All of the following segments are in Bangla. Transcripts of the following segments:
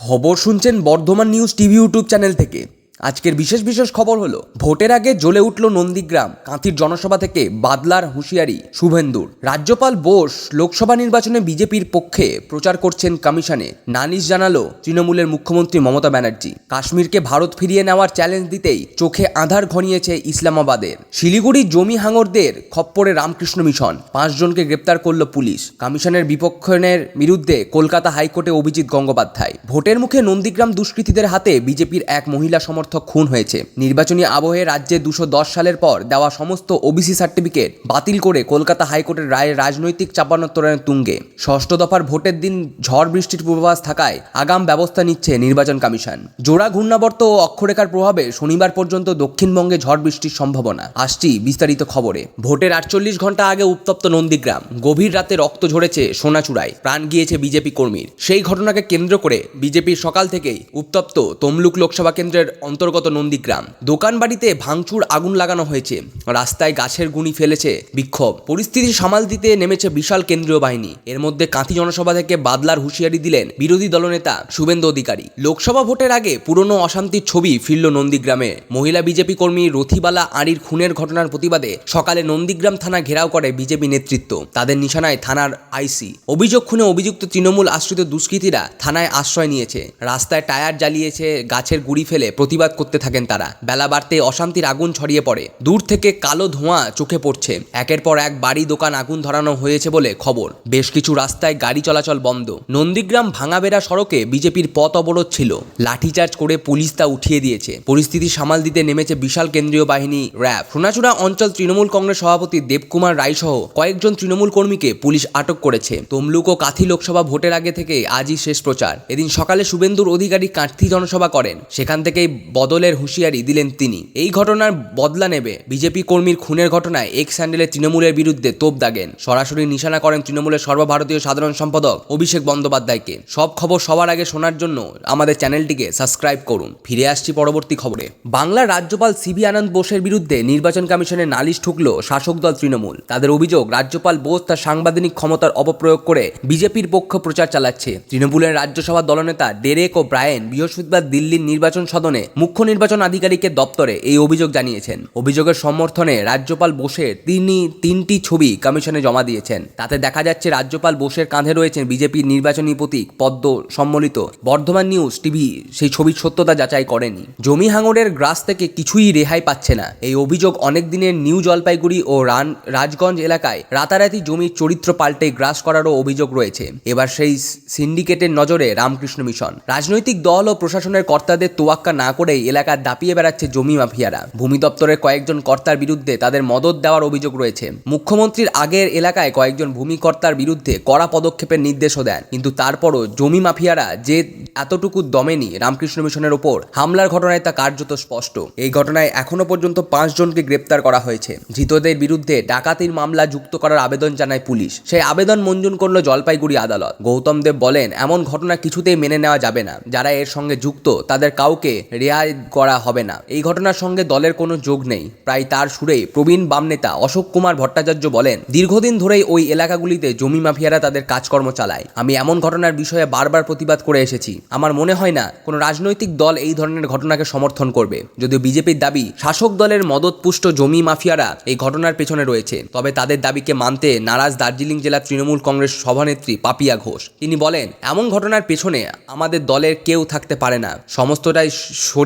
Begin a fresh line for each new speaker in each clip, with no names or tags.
খবর শুনছেন Bardhaman news TV YouTube channel থেকে। আজকের বিশেষ বিশেষ খবর হলো, ভোটের আগে জ্বলে উঠল নন্দীগ্রাম, কাঁথির জনসভা থেকে বাদলার হুঁশিয়ারি, শুভেন্দুর। রাজ্যপাল বোস লোকসভা নির্বাচনে বিজেপির পক্ষে প্রচার করছেন কমিশনে, নালিশ জানালো তৃণমূলের মুখ্যমন্ত্রী মমতা ব্যানার্জি। কাশ্মীরকে ভারত ফিরিয়ে নেওয়ার চ্যালেঞ্জ দিতেই চোখে আধার ঘনিয়েছে ইসলামাবাদের। শিলিগুড়ি জমি হাঙরদের খপ্পরে রামকৃষ্ণ মিশন পাঁচজনকে গ্রেপ্তার করল পুলিশ। কমিশনের বিপক্ষণের বিরুদ্ধে কলকাতা হাইকোর্টে অভিজিৎ গঙ্গোপাধ্যায়। ভোটের মুখে নন্দীগ্রাম দুষ্কৃতীদের হাতে বিজেপির এক মহিলা সমর্থক। খুন হয়েছে। নির্বাচনী আবহে রাজ্যে দুশো সালের পর দেওয়া সমস্ত ওবিসি সার্টিফিকেট বাতিল করে কলকাতা হাইকোর্টের রায়ে রাজনৈতিক চাপানোত্তরের তুঙ্গে। ষষ্ঠ দফার ভোটের দিন ঝড় বৃষ্টির পূর্বাভাস থাকায় আগাম ব্যবস্থা নিচ্ছে নির্বাচন কমিশন। জোড়া ঘূর্ণাবর্ত ও অক্ষরেখার প্রভাবে শনিবার পর্যন্ত দক্ষিণবঙ্গে ঝড় বৃষ্টির সম্ভাবনা। আসছি বিস্তারিত খবরে। ভোটের আটচল্লিশ ঘণ্টা আগে উত্তপ্ত নন্দীগ্রাম। গভীর রাতে রক্ত ঝরেছে সোনাচূড়ায়। প্রাণ গিয়েছে বিজেপি কর্মীর। সেই ঘটনাকে কেন্দ্র করে বিজেপির সকাল থেকেই উত্তপ্ত তমলুক লোকসভা কেন্দ্রের অন্তর্গত নন্দীগ্রাম। দোকান বাড়িতে ভাঙচুর আগুন লাগানো হয়েছে। রাস্তায় গাছের গুঁড়ি ফেলেছে বিক্ষোভ। পরিস্থিতি সামাল দিতে নেমেছে বিশাল কেন্দ্রীয় বাহিনী। এর মধ্যে কাঁথি জনসভা থেকে বাদলার হুঁশিয়ারি দিলেন বিরোধী দলনেতা শুভেন্দু অধিকারী। লোকসভা ভোটের আগে পুরনো অশান্তির ছবি ফিরল নন্দীগ্রামে। মহিলা বিজেপি কর্মী রথিবালা আড়ির খুনের ঘটনার প্রতিবাদে সকালে নন্দীগ্রাম থানা ঘেরাও করে বিজেপি নেতৃত্ব। তাদের নিশানায় থানার আইসি। অভিযোগ খুনে অভিযুক্ত তৃণমূল আশ্রিত দুষ্কৃতীরা থানায় আশ্রয় নিয়েছে। রাস্তায় টায়ার জ্বালিয়েছে, গাছের গুড়ি ফেলে প্রতিবাদ করতে থাকেন তারা। বেলা বাড়তে অশান্তির আগুন ছড়িয়ে পড়ে। দূর থেকে কালো ধোঁয়া চোখে পড়ছে। একের পর এক বাড়ি, দোকান আগুন ধরানো হয়েছে বলে খবর। বেশ কিছু রাস্তায় গাড়ি চলাচল বন্ধ। নন্দীগ্রাম ভাঙাবেড়া সড়কে বিজেপির পথ অবরোধ ছিল। লাঠিচার্জ করে পুলিশ তা উঠিয়ে দিয়েছে। পরিস্থিতি সামাল দিতে নেমেছে বিশাল কেন্দ্রীয় বাহিনী র্যাব। সোনাচূড়া অঞ্চল তৃণমূল কংগ্রেস সভাপতি দেবকুমার রায় সহ কয়েকজন তৃণমূল কর্মীকে পুলিশ আটক করেছে। তমলুক ও কাথি লোকসভা ভোটের আগে থেকে আজই শেষ প্রচার। এদিন সকালে শুভেন্দুর অধিকারী কাঠি জনসভা করেন। সেখান থেকেই বদলের হুঁশিয়ারি দিলেন তিনি। এই ঘটনার বদলা নেবে বিজেপি কর্মীর খুনের ঘটনায় এক্স স্যান্ডেলে তৃণমূলের বিরুদ্ধে তোপ দাগেন। সরাসরি নিশানা করেন তৃণমূলের সর্বভারতীয় সাধারণ সম্পাদক অভিষেক বন্দ্যোপাধ্যায়কে। সব খবর সবার আগে শোনার জন্য আমাদের চ্যানেলটিকে সাবস্ক্রাইব করুন। ফিরে আসছি পরবর্তী খবরে। বাংলার রাজ্যপাল সিবি আনন্দ বোসের বিরুদ্ধে নির্বাচন কমিশনে নালিশ ঠুকল শাসক দল তৃণমূল। তাদের অভিযোগ, রাজ্যপাল বোস তার সাংবিধানিক ক্ষমতার অপপ্রয়োগ করে বিজেপির পক্ষ প্রচার চালাচ্ছে। তৃণমূলের রাজ্যসভা দলনেতা ডেরেক ও ব্রায়েন বৃহস্পতিবার দিল্লির নির্বাচন সদনে মুখ্য নির্বাচন আধিকারিকের দপ্তরে এই অভিযোগ জানিয়েছেন। অভিযোগের সমর্থনে রাজ্যপাল বোসের তিনি তিনটি ছবি কমিশনে জমা দিয়েছেন। তাতে দেখা যাচ্ছে রাজ্যপাল বোসের কাঁধে রয়েছেন বিজেপির নির্বাচনী প্রতীক পদ্ম সম্মিলিত বর্ধমান নিউজ টিভি। সেই ছবির সত্যতা যাচাই করেনি। জমি হাঙরের গ্রাস থেকে কিছুই রেহাই পাচ্ছে না। এই অভিযোগ অনেক দিনের নিউ জলপাইগুড়ি ও রান রাজগঞ্জ এলাকায় রাতারাতি জমির চরিত্র পাল্টে গ্রাস করারও অভিযোগ রয়েছে। এবার সেই সিন্ডিকেটের নজরে রামকৃষ্ণ মিশন। রাজনৈতিক দল ও প্রশাসনের কর্তাদের তোয়াক্কা না করেই এলাকা দাপিয়ে বেড়াচ্ছে জমি মাফিয়ারা। ভূমি দপ্তরের কয়েকজন কর্তার বিরুদ্ধে তাদের মদত দেওয়ার অভিযোগ রয়েছে। মুখ্যমন্ত্রীর আগের এলাকায় কয়েকজন ভূমিকর্তার বিরুদ্ধে কড়া পদক্ষেপের নির্দেশও দেন। কিন্তু তারপরও জমি মাফিয়ারা যে এতটুকু দমেনি রামকৃষ্ণ মিশনের ওপর হামলার ঘটনায় তা কার্যত স্পষ্ট। এই ঘটনায় এখনও পর্যন্ত পাঁচজনকে গ্রেপ্তার করা হয়েছে। ধৃতদের বিরুদ্ধে ডাকাতির মামলা যুক্ত করার আবেদন জানায় পুলিশ। সেই আবেদন মঞ্জুর করল জলপাইগুড়ি আদালত। গৌতম দেব বলেন, এমন ঘটনা কিছুতেই মেনে নেওয়া যাবে না। যারা এর সঙ্গে যুক্ত, তাদের কাউকে রেহাই করা হবে না। এই ঘটনার সঙ্গে দলের কোনো যোগ নেই। প্রায় তার সুরে প্রবীণ বাম নেতা অশোক কুমার ভট্টাচার্য বলেন, দীর্ঘদিন ধরেই ওই এলাকাগুলিতে জমি মাফিয়ারা তাদের কাজকর্ম চালায়। আমি এমন ঘটনার বিষয়ে বারবার প্রতিবাদ করে এসেছি। আমার মনে হয় না কোনো রাজনৈতিক দল এই ধরনের ঘটনাকে সমর্থন করবে। যদিও বিজেপির দাবি, শাসক দলের মদতপুষ্ট জমি মাফিয়ারা এই ঘটনার পেছনে রয়েছে। তবে তাদের দাবিকে মানতে নারাজ দার্জিলিং জেলা তৃণমূল কংগ্রেস সভানেত্রী পাপিয়া ঘোষ। তিনি বলেন, এমন ঘটনার পেছনে আমাদের দলের কেউ থাকতে পারে না। সমস্তটাই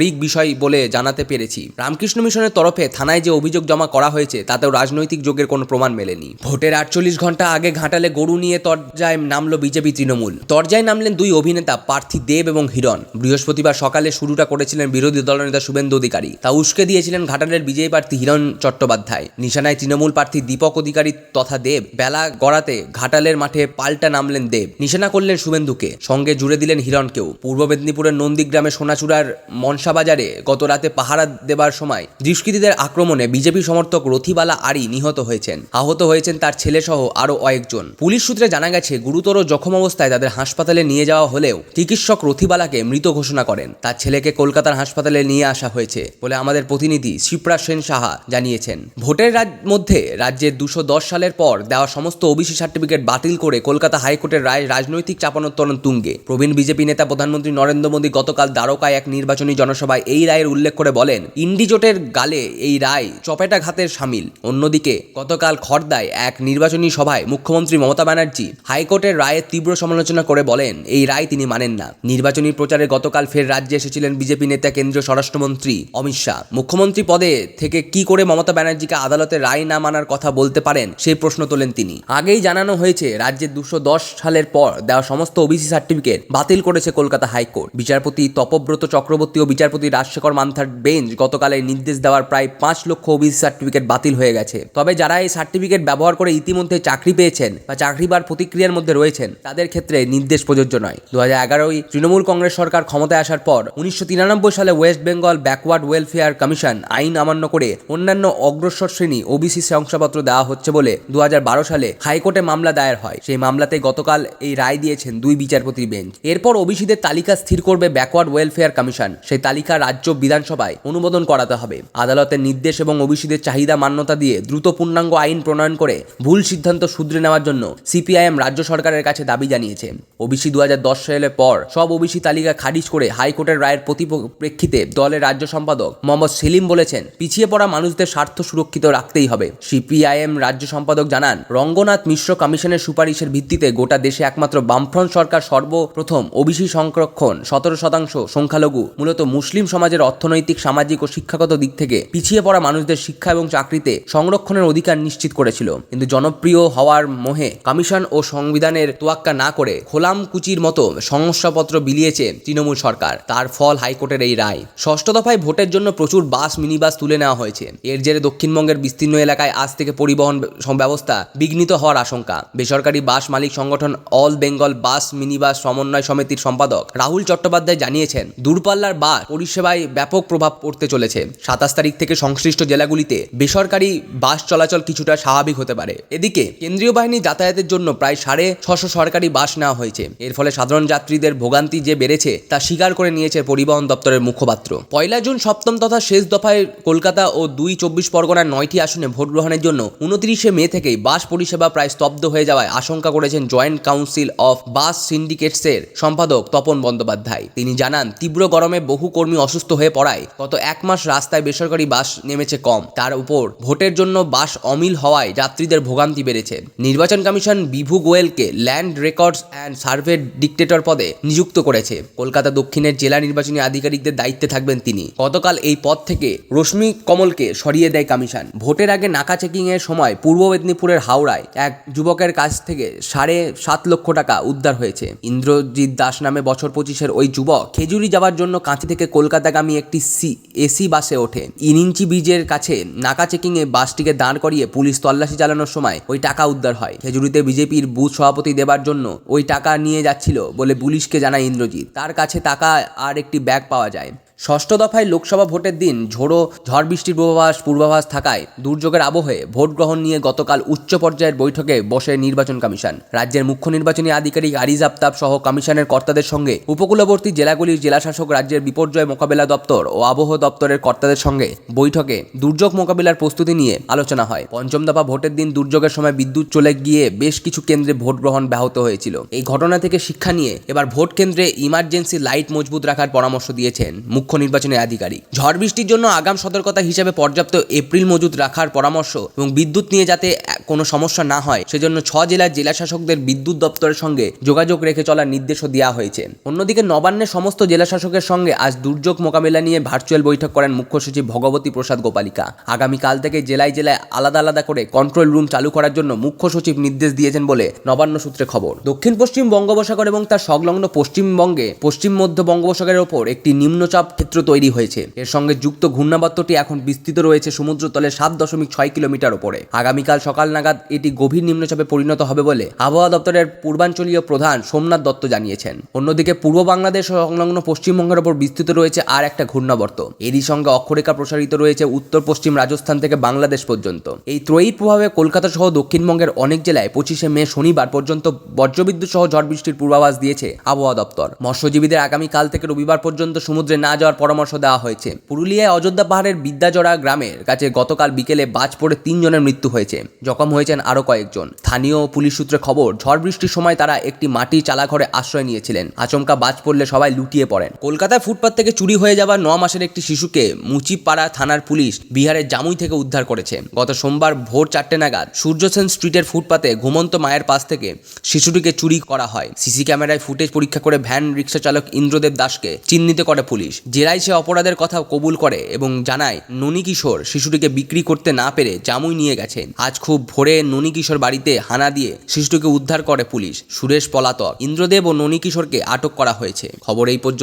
শরিক বিষয় বলে জানাতে পেরেছি। রামকৃষ্ণ মিশনের তরফে থানায় যে অভিযোগ জমা করা হয়েছে, তাতেও রাজনৈতিক যোগের কোনো প্রমাণ মেলেনি। ভোটের আটচল্লিশ ঘণ্টা আগে ঘাটালে গরু নিয়ে তরজায় নামলো বিজেপি তৃণমূল। তরজায় নামলেন দুই অভিনেতা, পার্থী দেব এবং হিরণ। বৃহস্পতিবার সকালে শুরুটা করেছিলেন বিরোধী দলনেতা শুভেন্দু অধিকারী। তা উস্কে দিয়েছিলেন ঘাটালের বিজয়ী প্রার্থী হিরণ চট্টোপাধ্যায়। নিশানায় তৃণমূল প্রার্থী দীপক অধিকারী তথা দেব বেলা গড়াতে ঘাটালের মাঠে পাল্টা নামলেন দেব। নিশানা করলেন শুভেন্দুকে। সঙ্গে জুড়ে দিলেন হিরণকেও। পূর্ব মেদিনীপুরের নন্দীগ্রামে সোনাচূড়ার মনসা বাজারে গত রাতে পাহারা দেবার সময় দুষ্কৃতীদের আক্রমণে বিজেপি সমর্থক রথিবালা আরি নিহত হয়েছেন। আহত হয়েছেন তার ছেলেসহ আরও কয়েকজন। পুলিশ সূত্রে জানা গেছে, গুরুতর জখম অবস্থায় তাদের হাসপাতালে নিয়ে যাওয়া হলেও চিকিৎসক রথিবালাকে মৃত ঘোষণা করেন। তার ছেলেকে কলকাতার হাসপাতালে নিয়ে আসা হয়েছে বলে আমাদের প্রতিনিধি শিপ্রা সেন সাহা জানিয়েছেন। ভোটের মধ্যে রাজ্যের দুশো সালের পর দেওয়া সমস্ত ওবিসি সার্টিফিকেট বাতিল করে কলকাতা হাইকোর্টের রায় রাজনৈতিক চাপানোত্তরণ তুঙ্গে। প্রবীণ বিজেপি নেতা প্রধানমন্ত্রী নরেন্দ্র মোদী গতকাল দ্বারকায় এক নির্বাচনী জনসভায় এই রায়ের উল্লেখ করে বলেন, ইন্ডিজোটের গালে এই রায় চপেটাঘাতের সামিল। অন্যদিকে, গতকাল খর্দায় এক নির্বাচনী সভায় মুখ্যমন্ত্রী মমতা ব্যানার্জি হাইকোর্টের রায়ের তীব্র সমালোচনা করে বলেন, এই রায় তিনি মানেন না। নির্বাচনী প্রচারে গতকাল ফের রাজ্যে এসেছিলেন বিজেপি নেতা কেন্দ্রীয় স্বরাষ্ট্রমন্ত্রী অমিত শাহ। মুখ্যমন্ত্রী পদে থেকে কি করে মমতা ব্যানার্জিকে আদালতে রায় না মানার কথা বলতে পারেন সেই প্রশ্ন তোলেন তিনি। আগেই জানানো হয়েছে রাজ্যের দুশো দশ সালের পর দেওয়া সমস্ত ওবিসি সার্টিফিকেট বাতিল করেছে কলকাতা হাইকোর্ট। বিচারপতি তপব্রত চক্রবর্তী ও বিচারপতি রাজশেখর মান্থার বেঞ্চ গতকালের নির্দেশ দেওয়ার প্রায় পাঁচ লক্ষ ওবিসি সার্টিফিকেট বাতিল হয়ে গেছে। তবে যারা এই সার্টিফিকেট ব্যবহার করে ইতিমধ্যে চাকরি পেয়েছেন বা চাকরি পাওয়ার প্রতিক্রিয়ার মধ্যে রয়েছেন, তাদের ক্ষেত্রে নির্দেশ প্রযোজ্য নয়। দু হাজার এগারোই তৃণমূল কংগ্রেস সরকার ক্ষমতায় আসার পর উনিশশো তিরানব্বই সালে West Bengal backward welfare commission আইন অমান্য করে অন্যান্য অগ্রসর শ্রেণি ওবিসি শংসাপত্র দেওয়া হচ্ছে বলে দু হাজার বারো সালে হাইকোর্টে মামলা দায়ের হয়। সেই মামলাতে গতকাল এই রায় দিয়েছেন দুই বিচারপতির বেঞ্চ। এরপর ওবিসিদের তালিকা স্থির করবে ব্যাকওয়ার্ড ওয়েলফেয়ার কমিশন। সেই তালিকা রাজ্য বিধানসভায় অনুমোদন করাতে হবে। আদালতের নির্দেশ এবং ওবিসিদের চাহিদা মান্যতা দিয়ে দ্রুত পূর্ণাঙ্গ আইন প্রণয়ন করে ভুল সিদ্ধান্ত শুধরে নেওয়ার জন্য সিপিআইএম রাজ্য সরকারের কাছে দাবি জানিয়েছে। ওবিসি দু সালের পর সব ওবিসি তালিকা খারিজ করে হাইকোর্টের রায়ের প্রতিপ্রেক্ষিতে দলের রাজ্য সম্পাদক মোহাম্মদ সেলিম বলেছেন, পিছিয়ে পড়া মানুষদের স্বার্থ সুরক্ষিত রাখতেই হবে। সিপিআইএম রাজ্য সম্পাদক জানান, রঙ্গনাথ মিশ্র কমিশনের সুপারিশের ভিত্তিতে গোটা দেশে একমাত্র বামফ্রন্ট সরকার সর্বপ্রথম ওবিসি সংরক্ষণ সতেরো শতাংশ সংখ্যালঘু, মূলত মুসলিম সমাজের অর্থনৈতিক, সামাজিক ও শিক্ষাগত দিক থেকে পিছিয়ে পড়া মানুষদের শিক্ষা এবং চাকরিতে সংরক্ষণের অধিকার নিশ্চিত করেছিল। কিন্তু জনপ্রিয় হওয়ার মোহে কমিশন ও সংবিধানের তোয়াক্কা না করে খোলাম কুচির মতো শংসাপত্র বিলিয়েছে তৃণমূল সরকার। তার ফল হাইকোর্টের এই রায়। ষষ্ঠ দফায় ভোটের জন্য প্রচুর বাস মিনি বাস তুলে নেওয়া হয়েছে। এর জেরে দক্ষিণবঙ্গের বিস্তীর্ণ এলাকায় আজ থেকে পরিবহন ব্যবস্থা বিঘ্নিত হওয়ার আশঙ্কা। বেসরকারি বাস মালিক সংগঠন অল বেঙ্গল বাস, মিনিবাস সমন্বয় সমিতির সম্পাদক রাহুল চট্টোপাধ্যায় জানিয়েছেন, দূরপাল্লার বাস পরিষেবায় ব্যাপক প্রভাব পড়তে চলেছে। সাতাশ তারিখ থেকে সংশ্লিষ্ট জেলাগুলিতে বেসরকারি বাস চলাচল কিছুটা স্বাভাবিক হতে পারে। এদিকে কেন্দ্রীয় বাহিনী যাতায়াতের জন্য প্রায় সাড়ে ছশো সরকারি বাস নেওয়া হয়েছে। এর ফলে সাধারণ যাত্রীদের ভোগান্তি যে বেড়েছে, তা স্বীকার করে নিয়েছে পরিবহন দপ্তরের মুখপাত্র। পয়লা জুন সপ্তম তথা শেষ দফায় কলকাতা ও দুই চব্বিশ পরগনার নয়টি আসনে ভোট গ্রহণের জন্য উনত্রিশে মে থেকেই বাস পরিষেবা প্রায় স্তব্ধ হয়ে যাওয়ায় আশঙ্কা করেছেন জয়েন্ট কাউন্সিল অফ বাস সিন্ডিকেটসের সম্পাদক তপন বন্দ্যোপাধ্যায়। তিনি জানান, তীব্র গরমে বহু কর্মী অসুস্থ হয়ে পড়ায়। গত এক মাস রাস্তায় বেসরকারি বাস নেমেছে কম। তার উপর ভোটের জন্য বাস অমিল হওয়ায় যাত্রীদের ভোগান্তি বেড়েছে। নির্বাচন commission Bibhu গোয়েলকে land records and survey dictator পদে নিযুক্ত করেছে। কলকাতা দক্ষিণের জেলা নির্বাচনী আধিকারিকদের দায়িত্বে থাকবেন তিনি। গতকাল এই পদ থেকে রশ্মি কমলকে সরিয়ে দেয় কমিশন। ভোটের আগে নাকা চেকিং এর সময় পূর্ব মেদিনীপুরের হাওড়ায় এক যুবকের কাছ থেকে সাড়ে সাত লক্ষ টাকা উদ্ধার হয়েছে। ইন্দ্রজিৎ দাস নামে বছর পঁচিশের ওই যুবক খেজুরি যাওয়ার জন্য কাঁথি থেকে কলকাতাগামী একটি সি, এসি বাসে ওঠে। ইনিঞ্চি ব্রিজের কাছে নাকা চেকিংয়ে বাসটিকে দাঁড় করিয়ে পুলিশ তল্লাশি চালানোর সময় ওই টাকা উদ্ধার হয়। খেজুরিতে বিজেপির বুথ সভাপতি দেবার জন্য ওই টাকা নিয়ে যাচ্ছিল বলে পুলিশকে জানায় ইন্দ্রজিৎ। তার কাছে টাকা আর একটি ব্যাগ পাওয়া যায়। ষষ্ঠ দফায় লোকসভা ভোটের দিন ঝোড়ো ঝড় বৃষ্টির পূর্বাভাস পূর্বাভাস থাকায় দুর্যোগের আবহে ভোট গ্রহণ নিয়ে গতকাল উচ্চ পর্যায়ের বৈঠকে বসে নির্বাচন কমিশন। রাজ্যের মুখ্য নির্বাচনী আধিকারিক আরিজ আফতাব সহ কমিশনের কর্তাদের সঙ্গে উপকূলবর্তী জেলাগুলির জেলাশাসক রাজ্যের বিপর্যয় মোকাবেলা দপ্তর ও আবহ দপ্তরের কর্তাদের সঙ্গে বৈঠকে দুর্যোগ মোকাবিলার প্রস্তুতি নিয়ে আলোচনা হয়। পঞ্চম দফা ভোটের দিন দুর্যোগের সময় বিদ্যুৎ চলে গিয়ে বেশ কিছু কেন্দ্রে ভোট গ্রহণ ব্যাহত হয়েছিল। এই ঘটনা থেকে শিক্ষা নিয়ে এবার ভোট কেন্দ্রে ইমার্জেন্সি লাইট মজবুত রাখার পরামর্শ দিয়েছেন মুখ্য নির্বাচনী আধিকারিক। ঝড় বৃষ্টির জন্য আগাম সতর্কতা হিসেবে পর্যাপ্ত এপ্রিল মজুত রাখার পরামর্শ এবং বিদ্যুৎ নিয়ে যাতে কোনো সমস্যা না হয়, সেজন্য ছ জেলার জেলাশাসকদের বিদ্যুৎ দপ্তরের সঙ্গে যোগাযোগ রেখে চলার নির্দেশও দেওয়া হয়েছে। অন্যদিকে নবান্নের সমস্ত জেলাশাসকের সঙ্গে আজ দুর্যোগ মোকাবিলা নিয়ে ভার্চুয়াল বৈঠক করেন মুখ্য সচিব ভগবতী প্রসাদ গোপালিকা। আগামীকাল থেকে জেলায় জেলায় আলাদা আলাদা করে কন্ট্রোল রুম চালু করার জন্য মুখ্য সচিব নির্দেশ দিয়েছেন বলে নবান্ন সূত্রে খবর। দক্ষিণ পশ্চিম বঙ্গোপসাগর এবং তার সংলগ্ন পশ্চিমবঙ্গে পশ্চিম মধ্য বঙ্গোপসাগরের ওপর একটি নিম্নচাপ ক্ষেত্র তৈরি হয়েছে। এর সঙ্গে যুক্ত ঘূর্ণাবর্তটি এখন বিস্তৃত রয়েছে সমুদ্রতলে সাত দশমিক ছয় কিলোমিটার ওপরে। আগামীকাল সকাল নাগাদ এটি গভীর নিম্নচাপে পরিণত হবে বলে আবহাওয়া দপ্তরের পূর্বাঞ্চলীয় প্রধান সোমনাথ দত্ত জানিয়েছেন। অন্যদিকে পূর্ব বাংলাদেশ সংলগ্ন পশ্চিমবঙ্গের ওপর বিস্তৃত রয়েছে আর একটা ঘূর্ণাবর্ত। এরই সঙ্গে অক্ষরেখা প্রসারিত রয়েছে উত্তর পশ্চিম রাজস্থান থেকে বাংলাদেশ পর্যন্ত। এই ত্রয়ীর প্রভাবে কলকাতা সহ দক্ষিণবঙ্গের অনেক জেলায় পঁচিশে মে শনিবার পর্যন্ত বজ্রবিদ্যুৎ সহ ঝড় বৃষ্টির পূর্বাভাস দিয়েছে আবহাওয়া দপ্তর। মৎস্যজীবীদের আগামীকাল থেকে রবিবার পর্যন্ত সমুদ্রে না যাওয়ার পরামর্শ দেওয়া হয়েছে। পুরুলিয়ায় অযোধ্যা পাহাড়ের বিদ্যাজড়া গ্রামের কাছে গতকাল বিকেলে বাজ পড়ে তিনজনের মৃত্যু হয়েছে। জখম হয়েছেন আরও কয়েকজন। স্থানীয় পুলিশ সূত্রে খবর, ঝড় বৃষ্টির সময় তারা একটি মাটি চালাঘরে আশ্রয় নিয়েছিলেন। আচমকা বাজ পড়লে সবাই লুটিয়ে পড়েন। কলকাতায় ফুটপাত থেকে চুরি হয়ে যাওয়া ন মাসের একটি শিশুকে মুচিপাড়া থানার পুলিশ বিহারের জামুই থেকে উদ্ধার করেছে। গত সোমবার ভোর চারটে নাগাদ সূর্যসেন স্ট্রিটের ফুটপাতে ঘুমন্ত মায়ের পাশ থেকে শিশুটিকে চুরি করা হয়। সিসি ক্যামেরায় ফুটেজ পরীক্ষা করে ভ্যান রিক্সা চালক ইন্দ্রদেব দাসকে চিহ্নিত করে পুলিশ। জেরায় সে অপরাধের কথা কবুল করে এবং জানায় ননী কিশোর শিশুটিকে বিক্রি করতে না পেরে জামুই নিয়ে গেছেন। আজ খুব ভোরে ননী কিশোর বাড়িতে হানা দিয়ে শিশুটিকে উদ্ধার করে পুলিশ। সুরেশ পলাতক। ইন্দ্রদেব ও ননী কিশোরকে আটক করা হয়েছে। খবর এই পর্যন্ত।